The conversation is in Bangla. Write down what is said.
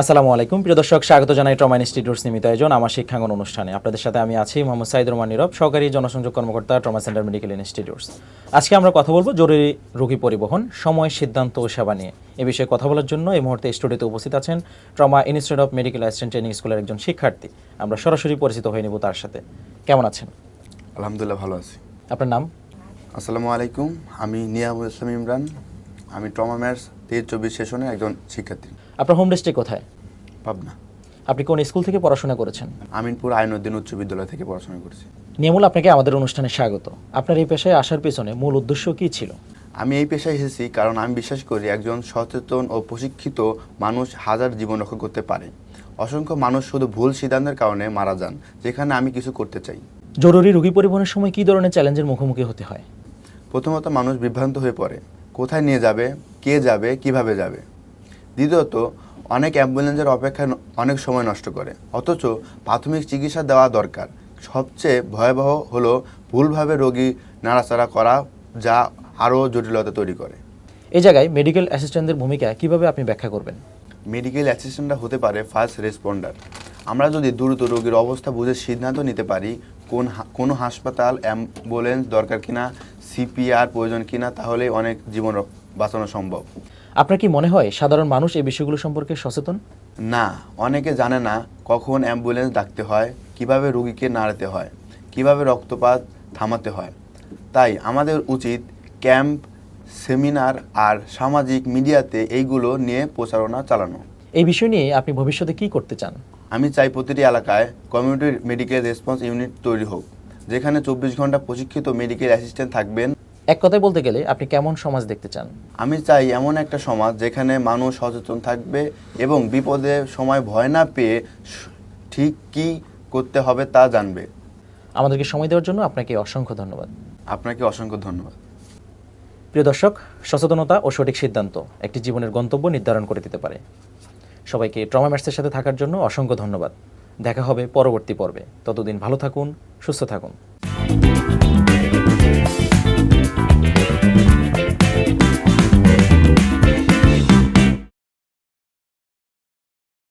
আসসালামু আলাইকুম। প্রিয় দর্শক স্বাগত জানাই ট্রমা ইনস্টিটিউটস নিমিত আয়োজন আমার শিক্ষাঙ্গন অনুষ্ঠানে। আপনাদের সাথে আমি আছি মোহাম্মদ সাইদ রহমান নীরব সহকারী জনসংযোগ কর্মকর্তা ট্রমা সেন্টার মেডিকেল ইনস্টিটিউটস। আজকে আমরা কথা বলব জরুরি রোগী পরিবহন সময় সিদ্ধান্ত ও সেবা নিয়ে। এ বিষয়ে কথা বলার জন্য এই মুহূর্তে স্টুডিওতে উপস্থিত আছেন trauma institute of medical assistant training স্কুলের একজন শিক্ষার্থী। আমরা সরাসরি পরিচিত হয়ে নেব তার সাথে। কেমন আছেন? আলহামদুলিল্লাহ ভালো আছি। আপনার নাম? আসসালামু আলাইকুম আমি নিয়াবুল ইসলাম ইমরান আমি ট্রমা ম্যাথস তেইশ চব্বিশ সেশনে একজন শিক্ষার্থী। আপনার হোম ডিস্ট্রিক্ট কোথায়? পাবনা। আপনি কোন স্কুল থেকে পড়াশোনা করেছেন? আমিনপুর আইনউদ্দিন উচ্চ বিদ্যালয় থেকে পড়াশোনা করেছি। নিয়মুল আপনাকে আমাদের অনুষ্ঠানে স্বাগত। আপনার এই পেশায় আসার পেছনে মূল উদ্দেশ্য কী ছিল? আমি এই পেশায় এসেছি কারণ আমি বিশ্বাস করি একজন সচেতন ও প্রশিক্ষিত মানুষ হাজার জীবন রক্ষা করতে পারে। অসংখ্য মানুষ শুধু ভুল সিদ্ধান্তের কারণে মারা যান যেখানে আমি কিছু করতে চাই। জরুরি রোগী পরিবহনের সময় কী ধরনের চ্যালেঞ্জের মুখোমুখি হতে হয়? প্রথমত মানুষ বিভ্রান্ত হয়ে পড়ে। কোথায় নিয়ে যাবে কে যাবে কীভাবে যাবে? দ্বিতীয়ত অনেক অ্যাম্বুলেন্সের অপেক্ষায় ন- অনেক সময় নষ্ট করে। অথচ প্রাথমিক চিকিৎসা দেওয়া দরকার। সবচেয়ে ভয়াবহ হলো ভুলভাবে রোগী নাড়াচাড়া করা যা আরও জটিলতা তৈরি করে। এই জায়গায় মেডিকেল অ্যাসিস্ট্যান্টদের ভূমিকা কীভাবে আপনি ব্যাখ্যা করবেন? মেডিকেল অ্যাসিস্ট্যান্টরা হতে পারে ফার্স্ট রেসপন্ডার আমরা যদি দ্রুত রোগীর অবস্থা বুঝে সিদ্ধান্ত নিতে পারি কোন কোনো হাসপাতাল অ্যাম্বুলেন্স দরকার কিনা সিপিআর প্রয়োজন কিনা তাহলে অনেক জীবন বাঁচানো সম্ভব। আপনার কি মনে হয় সাধারণ মানুষ এই বিষয়গুলো সম্পর্কে সচেতন? না অনেকে জানে না কখন অ্যাম্বুলেন্স ডাকতে হয় কীভাবে রুগীকে নাড়াতে হয় কীভাবে রক্তপাত থামাতে হয়। তাই আমাদের উচিত ক্যাম্প সেমিনার আর সামাজিক মিডিয়াতে এইগুলো নিয়ে প্রচারণা চালানো। এই বিষয় নিয়ে আপনি ভবিষ্যতে কি করতে চান? আমি চাই প্রতিটি এলাকায় কমিউনিটি মেডিকেল রেসপন্স ইউনিট তৈরি হোক। যেখানে চব্বিশ ঘণ্টা প্রশিক্ষিত মেডিকেল অ্যাসিস্ট্যান্ট থাকবেন। এক কথায় বলতে গেলে আপনি কেমন সমাজ দেখতে চান? আমি চাই এমন একটা সমাজ যেখানে মানুষ সচেতন থাকবে এবং বিপদের সময় ভয় না পেয়ে ঠিক কী করতে হবে তা জানবে। আমাদেরকে সময় দেওয়ার জন্য আপনাকে অসংখ্য ধন্যবাদ। আপনাকে অসংখ্য ধন্যবাদ। প্রিয় দর্শক সচেতনতা ও সঠিক সিদ্ধান্ত একটি জীবনের গন্তব্য নির্ধারণ করে দিতে পারে। সবাইকে ট্রমা ম্যাটসের সাথে থাকার জন্য অসংখ্য ধন্যবাদ। দেখা হবে পরবর্তী পর্বে। ততদিন ভালো থাকুন সুস্থ থাকুন।